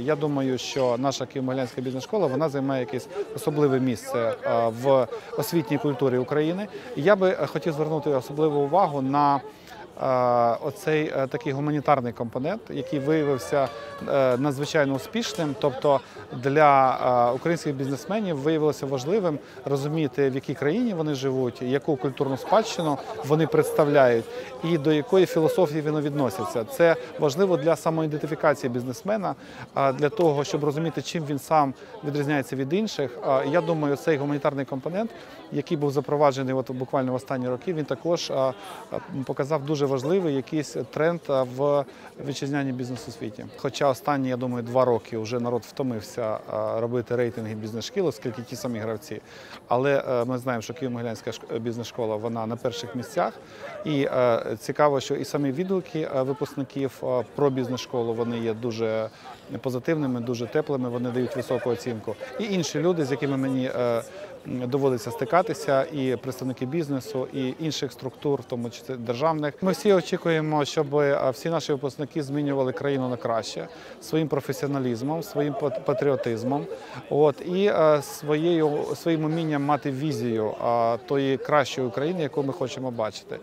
Я думаю, що наша Києво-Могилянська бізнес-школа вона займає якесь особливе місце е, в освітній культурі України. Я би е, хотів звернути особливу увагу на оцей е, такий гуманітарний компонент, який виявився е, надзвичайно успішним. Тобто для е, українських бізнесменів виявилося важливим розуміти, в якій країні вони живуть, яку культурну спадщину вони представляють, і до якої філософії вони відносяться. Це важливо для самоідентифікації бізнесмена, для того, щоб розуміти, чим він сам відрізняється від інших. Я думаю, цей гуманітарний компонент, який був запроваджений от буквально в останні роки, він також показав дуже важливий якийсь тренд в вітчизняній бізнес у світі. Хоча останні, я думаю, два роки вже народ втомився робити рейтинги бізнес-шкіл, оскільки ті самі гравці. Але е, ми знаємо, що Києво-Могилянська бізнес-школа вона на перших місцях. І е, цікаво, що і самі відгуки е, випускників е, про бізнес-школу вони є дуже позитивними, дуже теплими. Вони дають високу оцінку. І інші люди, з якими мені е, доводиться стикатися, і представники бізнесу, і інших структур, в тому числі державних. Ми всі очікуємо, щоб е, всі наші випускники змінювали країну на краще своїм професіоналізмом, своїм пат- патріотизмом, от і е, своєю своїм умінням мати візію тої кращої України, яку ми хочемо бачити.